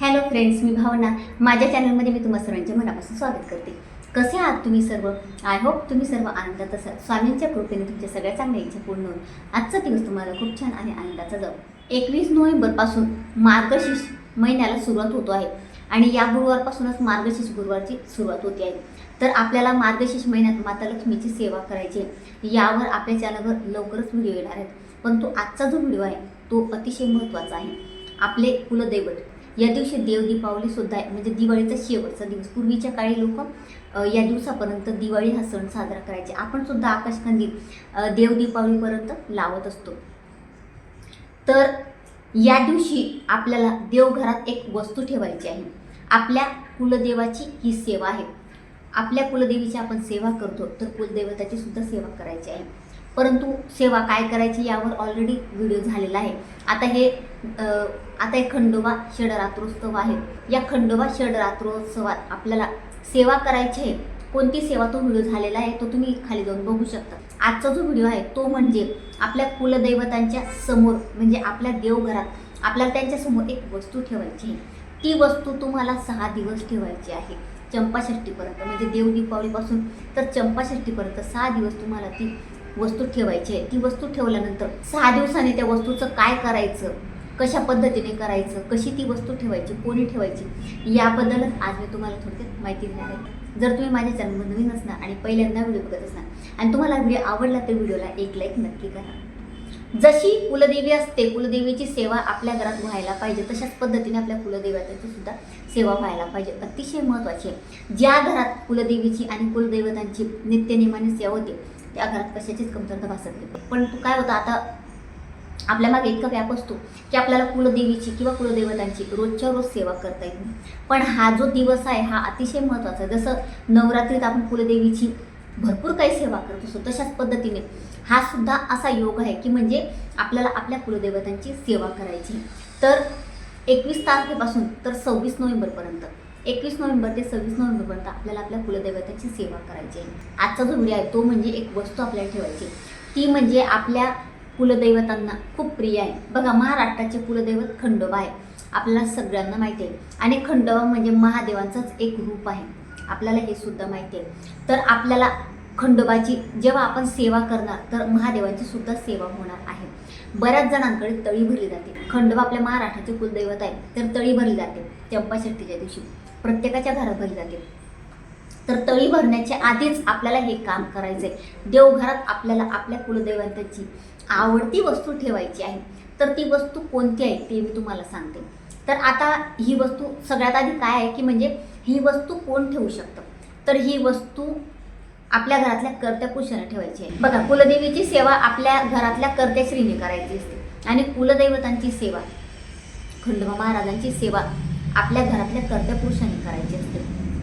Hello friends मी भावना. माझ्या चॅनलमध्ये मी तुम्हा सर्वांचे मनापासून स्वागत करते. कसे आहात तुम्ही सर्व? आय होप तुम्ही सर्व आनंदात असाल. स्वामींच्या कृपेने तुमच्या सगळ्या चांगल्या इच्छा पूर्ण होऊन आजचा दिवस तुम्हाला खूप छान आणि आनंदाचा जाऊ एकवीस नोव्हेंबरपासून मार्गशीर्ष महिन्याला सुरुवात होतो आहे. आणि या गुरुवारपासूनच मार्गशीर्ष गुरुवारची सुरुवात होते आहे. तर आपल्याला मार्गशीर्ष महिन्यात माता लक्ष्मीची सेवा करायची आहे. यावर आपल्या चॅनलवर लवकरच व्हिडिओ येणार आहेत. पण तो आजचा जो व्हिडिओ आहे तो अतिशय महत्त्वाचा आहे. आपले कुलदैवत या दिवशी देव दीपावली सुद्धा आहे म्हणजे दिवाळीचा शेवटचा दिवस. पूर्वीच्या काळी लोक या दिवसापर्यंत दिवाळी हा सण साजरा करायचे. आपण सुद्धा आकाशकंदील देव दीपावलीपर्यंत लावत असतो. तर या दिवशी आपल्याला देवघरात एक वस्तू ठेवायची आहे. आपल्या कुलदेवाची ही सेवा आहे. आपल्या कुलदेवीची आपण सेवा करतो तर कुलदेवताची सुद्धा सेवा करायची आहे. परंतु सेवा काय करायची यावर ऑलरेडी व्हिडिओ झालेला आहे. आता हे आता हे खंडोबा षडरात्रोत्सव आहे. या खंडोबा षडरात्रोत्सवात आपल्याला सेवा करायची आहे. कोणती सेवा तो व्हिडिओ झालेला आहे तो तुम्ही खाली जाऊन बघू शकता. आजचा जो व्हिडिओ आहे तो म्हणजे आपल्या कुलदैवतांच्या समोर म्हणजे आपल्या देवघरात आपल्याला त्यांच्यासमोर एक वस्तू ठेवायची आहे. ती वस्तू तुम्हाला सहा दिवस ठेवायची आहे. चंपाषष्टीपर्यंत म्हणजे देव दीपावलीपासून तर चंपाषष्टीपर्यंत सहा दिवस तुम्हाला ती वस्तू ठेवायची आहे. ती वस्तू ठेवल्यानंतर सहा दिवसांनी त्या वस्तूचं काय करायचं? कशा पद्धतीने करायचं? कशी ती वस्तू ठेवायची? कोणी ठेवायची? याबद्दलच आज मी तुम्हाला थोडक्यात माहिती देणार आहे. जर तुम्ही माझ्या चॅनलमध्ये नवीन असणार आणि पहिल्यांदा व्हिडिओ बघत असणार आणि तुम्हाला व्हिडिओ आवडला तर व्हिडिओला एक लाईक नक्की करा. जशी कुलदेवी असते कुलदेवीची सेवा आपल्या घरात व्हायला पाहिजे तशाच पद्धतीने आपल्या कुलदैवताची सुद्धा सेवा व्हायला पाहिजे. अतिशय महत्त्वाची आहे. ज्या घरात कुलदेवीची आणि कुलदैवतांची नित्यनियमाने सेवा होते त्या घरात कशाचीच कमतरता भासत नाही. तू काय होतं आता आपल्या मागे इतका व्याप असतो की आपल्याला कुलदेवीची किंवा कुलदेवतांची रोजच्या रोज सेवा करता येत नाही. पण हा जो दिवस आहे हा अतिशय महत्त्वाचा आहे. जसं नवरात्रीत आपण कुलदेवीची भरपूर काही सेवा करत असतो तशाच पद्धतीने हा सुद्धा असा योग आहे की म्हणजे आपल्याला आपल्या कुलदेवतांची सेवा करायची. तर एकवीस तारखेपासून तर सव्वीस नोव्हेंबरपर्यंत एकवीस नोव्हेंबर ते सव्वीस नोव्हेंबरपर्यंत आपल्याला आपल्या कुलदैवताची सेवा करायची आहे. आजचा जो व्हिडिओ आहे तो म्हणजे एक वस्तू आपल्याला ठेवायची ती म्हणजे आपल्या कुलदैवतांना खूप प्रिय आहे. बघा महाराष्ट्राचे कुलदैवत खंडोबा आहे. आपल्याला सगळ्यांना माहिती आहे. आणि खंडोबा म्हणजे महादेवांचाच एक रूप आहे. आपल्याला हे सुद्धा माहिती आहे. तर आपल्याला खंडोबाची जेव्हा आपण सेवा करणार तर महादेवांची सुद्धा सेवा होणार आहे. बऱ्याच जणांकडे तळी भरली जाते. खंडोबा आपल्या महाराष्ट्राचे कुलदैवत आहे तर तळी भरली जाते. चंपाषष्टीच्या दिवशी. प्रत्येकाच्या घरात भरली जाते. तर तळी भरण्याच्या आधीच आपल्याला हे काम करायचं आहे देवघरात आपल्याला आपल्या कुलदैवताची आवडती वस्तू ठेवायची आहे. तर ती वस्तू कोणती आहे ते मी तुम्हाला सांगते. तर आता ही वस्तू सगळ्यात आधी काय आहे की म्हणजे ही वस्तू कोण ठेवू शकतं? तर ही वस्तू आपल्या घरातल्या कर्त्या पुरुषाने ठेवायची आहे. बघा कुलदेवीची सेवा आपल्या घरातल्या कर्त्या स्त्रीने करायची असते. आणि कुलदैवतांची सेवा खंडोबा महाराजांची सेवा आपल्या घरातल्या कर्त्या पुरुषांनी करायची असते.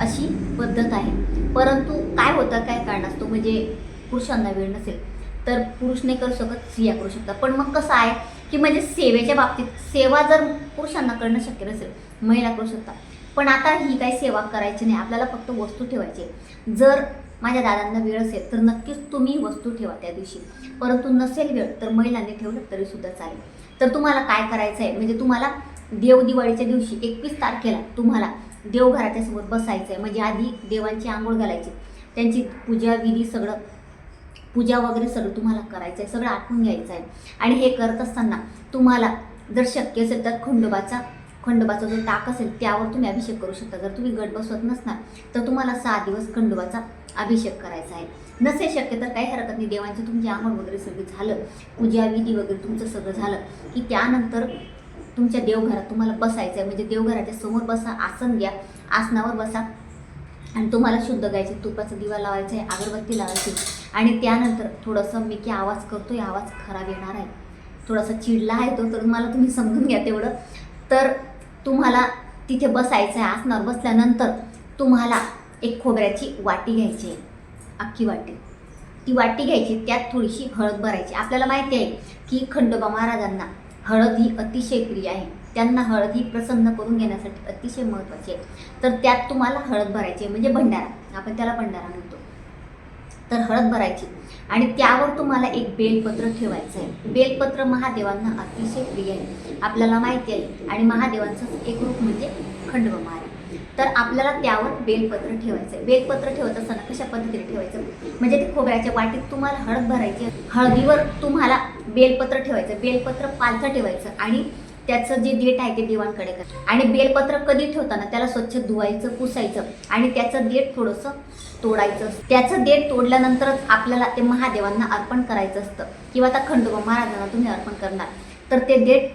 अशी पद्धत आहे. परंतु काय होतं काय कारणास्तव म्हणजे पुरुषांना वेळ नसेल तर पुरुष नाही करू शकत स्त्रिया करू शकतात. पण मग कसं आहे की म्हणजे सेवेच्या बाबतीत सेवा जर पुरुषांना करणं शक्य नसेल महिला करू शकतात. पण आता ही काही सेवा करायची नाही. आपल्याला फक्त वस्तू ठेवायची आहे. जर माझ्या दादांना वेळ असेल तर नक्कीच तुम्ही वस्तू ठेवा त्या दिवशी. परंतु नसेल वेळ तर महिलांनी ठेवलं तरी सुद्धा चालेल. तर तुम्हाला काय करायचं आहे म्हणजे तुम्हाला देव दिवाळीच्या दिवशी एकवीस तारखेला तुम्हाला देवघराच्या समोर बसायचं आहे म्हणजे आधी देवांची आंघोळ घालायची. त्यांची पूजा विधी सगळं पूजा वगैरे सगळं तुम्हाला करायचं आहे सगळं आठवून घ्यायचं आहे आणि हे करत असताना तुम्हाला जर शक्य असेल तर खंडोबाचा खंडोबाचा जो ताक असेल त्यावर तुम्ही अभिषेक करू शकता. जर तुम्ही गट बसवत नसणार तर तुम्हाला सहा दिवस खंडोबाचा अभिषेक करायचा आहे. नसे शक्य तर काही हरकत नाही. देवांची तुमची आंघोळ वगैरे सगळी झालं. पूजा विधी वगैरे तुमचं सगळं झालं की त्यानंतर तुमच्या देवघरात तुम्हाला बसायचं आहे म्हणजे देवघराच्या समोर बसा आसन घ्या आसनावर बसा. आणि तुम्हाला शुद्ध गायचे तुपाचा दिवा लावायचा आहे अगरबत्ती लावायची. आणि त्यानंतर थोडंसं मी की आवाज करतो आहे आवाज खराब येणार आहे. थोडासा चिडला आहे तो तर मला तुम्ही समजून घ्या तेवढं. तर तुम्हाला तिथे बसायचं आहे आसनावर बसल्यानंतर तुम्हाला एक खोबऱ्याची वाटी घ्यायची आहे अख्खी वाटी. ती वाटी घ्यायची त्यात थोडीशी हळद भरायची. आपल्याला माहिती आहे की खंडोबा महाराजांना हळद ही अतिशय प्रिय आहे. त्यांना हळद ही प्रसन्न करून घेण्यासाठी अतिशय महत्त्वाची आहे. तर त्यात तुम्हाला हळद भरायची आहे म्हणजे भंडारा. आपण त्याला भंडारा म्हणतो. तर हळद भरायची. आणि त्यावर तुम्हाला एक बेलपत्र ठेवायचं आहे बेलपत्र महादेवांना अतिशय प्रिय आहे. आपल्याला माहिती आहे. आणि महादेवांचं एक रूप म्हणजे खंडव महाराज तर आपल्याला त्यावर बेलपत्र ठेवायचं आहे बेलपत्र ठेवत असताना कशा पद्धतीने ठेवायचं? म्हणजे ते खोबऱ्याच्या वाटीत तुम्हाला हळद भरायची हळदीवर तुम्हाला बेलपत्र ठेवायचं. बेलपत्र पालथं ठेवायचं आणि त्याचं जे देठ आहे ते देवांकडे करायचं आणि बेलपत्र कधी ठेवताना त्याला स्वच्छ धुवायचं पुसायचं आणि त्याचं देठ थोडंसं तोडायचं त्याचं देठ तोडल्यानंतरच आपल्याला ते महादेवांना अर्पण करायचं असतं. किंवा आता खंडोबा महाराजांना तुम्ही अर्पण करणार. तर ते देठ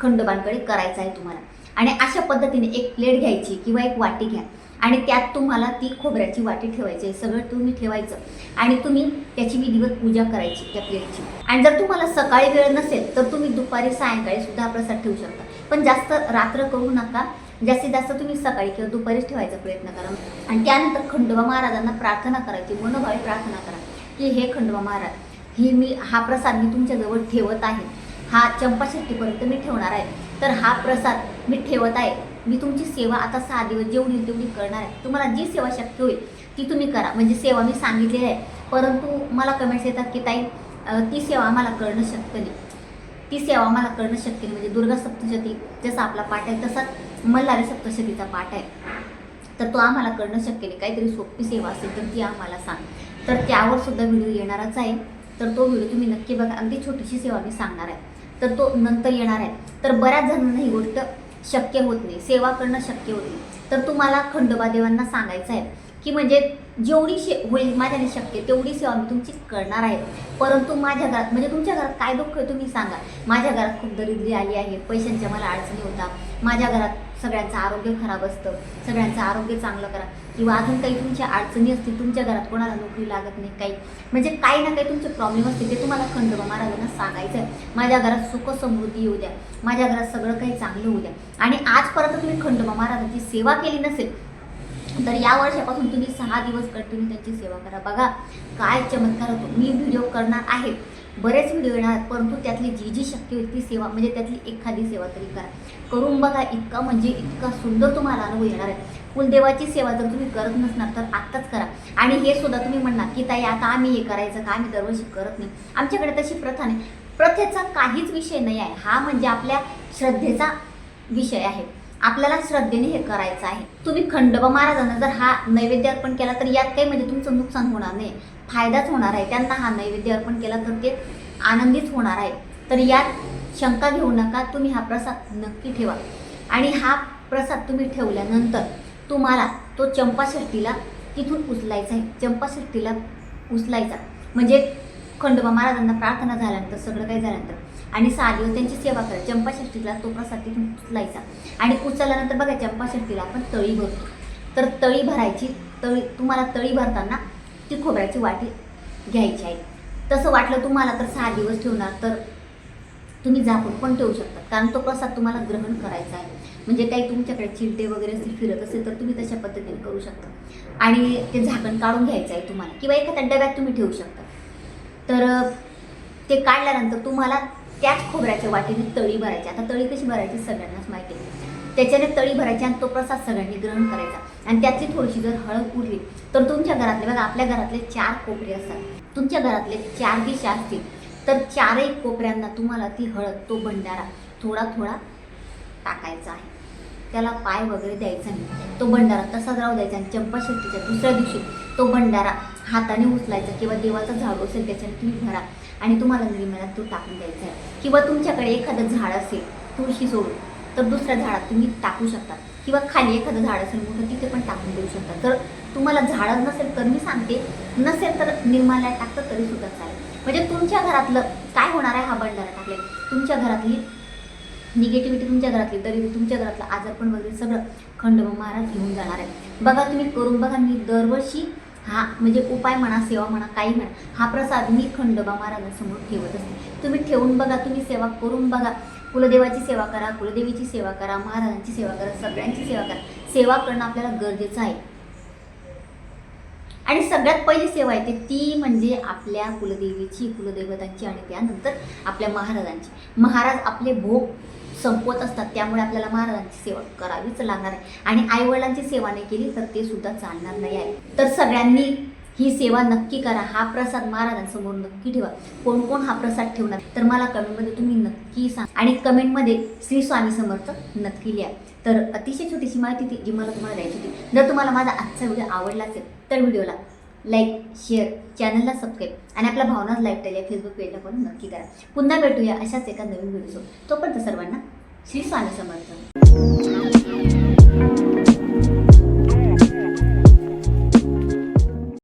खंडोबांकडे करायचं आहे तुम्हाला. आणि अशा पद्धतीने एक प्लेट घ्यायची किंवा एक वाटी घ्या. आणि त्यात तुम्हाला ती खोबऱ्याची वाटी ठेवायची आहे सगळं तुम्ही ठेवायचं. आणि तुम्ही त्याची विधिवत पूजा करायची त्या प्लेटची. आणि जर तुम्हाला सकाळी वेळ नसेल तर तुम्ही दुपारी सायंकाळी सुद्धा हा प्रसाद ठेवू शकता. पण जास्त रात्र करू नका. जास्तीत जास्त तुम्ही सकाळी किंवा दुपारीच ठेवायचा प्रयत्न करा. आणि त्यानंतर खंडोबा महाराजांना प्रार्थना करायची मनोभावी प्रार्थना करा की हे खंडोबा महाराज ही मी हा प्रसाद मी तुमच्याजवळ ठेवत आहे. हा चंपाशेट्टीपर्यंत मी ठेवणार आहे. तर हा प्रसाद मी ठेवत आहे. मी तुमची सेवा आता सहा दिवस जेवढी तेवढी करणार आहे. तुम्हाला जी सेवा शक्य होईल ती तुम्ही करा. म्हणजे सेवा मी सांगितलेली आहे. परंतु मला कमेंट्स येतात की ताई ती सेवा आम्हाला करणं शक्य नाही. ती सेवा आम्हाला करणं शक्य नाही. म्हणजे दुर्गा सप्तशती जसा आपला पाठ आहे तसाच मल्हारी सप्तशतीचा पाठ आहे. तर तो आम्हाला करणं शक्य नाही. काहीतरी सोपी सेवा असेल तर ती आम्हाला सांग. तर त्यावर सुद्धा व्हिडिओ येणारच आहे. तर तो व्हिडिओ तुम्ही नक्की बघा. अगदी छोटीशी सेवा मी सांगणार आहे. तर तो नंतर येणार आहे. तर बऱ्याच जणांना ही गोष्ट शक्य होत नाही. सेवा करणं शक्य होत नाही. तर तुम्हाला खंडोबादेवांना सांगायचं आहे की म्हणजे जेवढी शे होईल माझ्याने शक्य तेवढी सेवा मी तुमची करणार आहे. परंतु माझ्या घरात म्हणजे तुमच्या घरात काय दुःख आहे तुम्ही सांगा. माझ्या घरात खूप दरिद्री आली आहे. पैशांच्या मला अडचणी होतात. माझ्या घरात सगळ्यांचं आरोग्य खराब असतं. सगळ्यांचं आरोग्य चांगलं करा. किंवा अजून काही तुमच्या अडचणी असतील तुमच्या घरात कोणाला नोकरी लागत नाही काही. म्हणजे काही ना काही तुमचे प्रॉब्लेम असतील ते तुम्हाला खंडोबा महाराजांना सांगायचं आहे माझ्या घरात सुख समृद्धी येऊ द्या. माझ्या घरात सगळं काही चांगलं होऊ द्या. आणि आजपर्यंत तुम्ही खंडोबा महाराजांची सेवा केली नसेल तर या वर्षापासून तुम्ही सहा दिवस कंटिन्यू त्यांची सेवा करा. बघा काय चमत्कार होतो. मी व्हिडिओ करणार आहे. बरेच व्हिडिओ येणार परंतु त्यातली जी जी शक्य होईल ती सेवा म्हणजे त्यातली एखादी सेवा तरी करा. करून बघा इतका म्हणजे इतका सुंदर तुम्हाला अनुभव येणार आहे. कुलदेवाची सेवा जर तुम्ही करत नसणार तर आत्ताच करा. आणि हे सुद्धा तुम्ही म्हणणार की ताई आता आम्ही हे करायचं का? आम्ही दरवर्षी करत नाही. आमच्याकडे तशी प्रथा नाही. प्रथेचा काहीच विषय नाही आहे. हा म्हणजे आपल्या श्रद्धेचा विषय आहे. आपल्याला श्रद्धेने हे करायचं आहे. तुम्ही खंडोबा महाराजांना जर हा नैवेद्य अर्पण केला तर यात काही म्हणजे तुमचं नुकसान होणार नाही. फायदाच होणार आहे. त्यांना हा नैवेद्य अर्पण केला तर ते आनंदीच होणार आहे. तर यात शंका घेऊ नका. तुम्ही हा प्रसाद नक्की ठेवा. आणि हा प्रसाद तुम्ही ठेवल्यानंतर तुम्हाला तो चंपाषष्टीला तिथून उचलायचा आहे. चंपाषष्टीला उचलायचा. म्हणजे खंडोबा महाराजांना प्रार्थना झाल्यानंतर सगळं काही झाल्यानंतर आणि सहा दिवस त्यांची सेवा करा. चंपाषष्टीला तो प्रसाद तिथून उचलायचा आणि उचलल्यानंतर बघा चंपाषष्टीला आपण तळी भरतो. तर तळी भरायची तळी तुम्हाला तळी भरताना ती खोबऱ्याची वाटी घ्यायची आहे. तसं वाटलं तुम्हाला तर सहा दिवस ठेवणार तर तुम्ही झाकून पण ठेवू शकता. कारण तो प्रसाद तुम्हाला ग्रहण करायचा आहे. म्हणजे काही तुमच्याकडे चिलटे वगैरे असेल फिरत असेल तर तुम्ही तशा पद्धतीने करू शकता. आणि ते झाकण काढून घ्यायचं आहे तुम्हाला. किंवा एखाद्या डब्यात तुम्ही ठेवू शकता. तर ते काढल्यानंतर तुम्हाला त्याच खोबऱ्याच्या वाटीने तळी भरायची. आता तळी कशी भरायची सगळ्यांनाच माहिती आहे. त्याच्याने तळी भरायची आणि तो प्रसाद सगळ्यांनी ग्रहण करायचा. आणि त्यातली थोडीशी जर हळद उरली तर तुमच्या घरातले बघा आपल्या घरातले चार कोपरे असतात. तुमच्या घरातले चार दिशा असतील तर चारही कोपऱ्यांना तुम्हाला ती हळद तो भंडारा थोडा थोडा टाकायचा आहे. त्याला पाय वगैरे द्यायचा नाही. तो भंडारा तसाच राहू द्यायचा आणि चंपाषष्टीच्या दुसऱ्या दिवशी तो भंडारा हाताने उचलायचा किंवा देवाचा झाडू असेल त्याच्याने तुम्ही भरा. आणि तुम्हाला निर्मळात तो टाकून द्यायचा आहे किंवा तुमच्याकडे एखादं झाड असेल तुळशी सोडून तर दुसऱ्या झाडात तुम्ही टाकू शकता. किंवा खाली एखादं झाड असेल मोठं तिथे पण टाकून देऊ शकता. जर तुम्हाला झाडच नसेल तर मी सांगते नसेल तर निर्माल्यात टाकतं तरी सुद्धा चालेल. म्हणजे तुमच्या घरातलं काय होणार आहे हा भंडारा टाकले तुमच्या घरातली निगेटिव्हिटी तुमच्या घरातली तरी तुमच्या घरातलं आजारपण वगैरे सगळं खंडोबा महाराज घेऊन जाणार आहे बघा तुम्ही करून बघा मी दरवर्षी हा म्हणजे उपाय म्हणा सेवा म्हणा काही म्हणा हा प्रसाद मी खंडोबा महाराजांसमोर ठेवत असते. तुम्ही ठेवून बघा तुम्ही सेवा करून बघा. कुलदेवाची सेवा करा कुलदेवीची सेवा करा महाराजांची सेवा करा सगळ्यांची सेवा करा. सेवा करणं आपल्याला गरजेचं आहे. आणि सगळ्यात पहिली सेवा येते ती म्हणजे आपल्या कुलदेवीची कुलदैवतांची आणि त्यानंतर आपल्या महाराजांची. महाराज आपले भोग संपवत असतात. त्यामुळे आपल्याला महाराजांची सेवा करावीच लागणार आहे. आणि आईवडिलांची सेवा नाही केली तर ते सुद्धा चालणार नाही आहे. तर सगळ्यांनी ही सेवा नक्की करा. हा प्रसाद महाराजांसमोर नक्की ठेवा. कोण कोण हा प्रसाद ठेवणार? तर मला कमेंटमध्ये तुम्ही नक्की सांग. आणि कमेंटमध्ये श्री स्वामी समर्थ नक्की लिहा. तर अतिशय छोटीशी माहिती ती जी मला तुम्हाला द्यायची होती. जर तुम्हाला माझा आजचा व्हिडिओ आवडला असेल तर व्हिडिओला लाईक शेअर चॅनलला सबस्क्राईब आणि आपल्या भावनाच लाईव्ह या फेसबुक पेजला पण नक्की करा. पुन्हा भेटूया अशाच एका नवीन व्हिडिओसोबत तोपर्यंत सर्वांना श्री स्वामी समर्थ.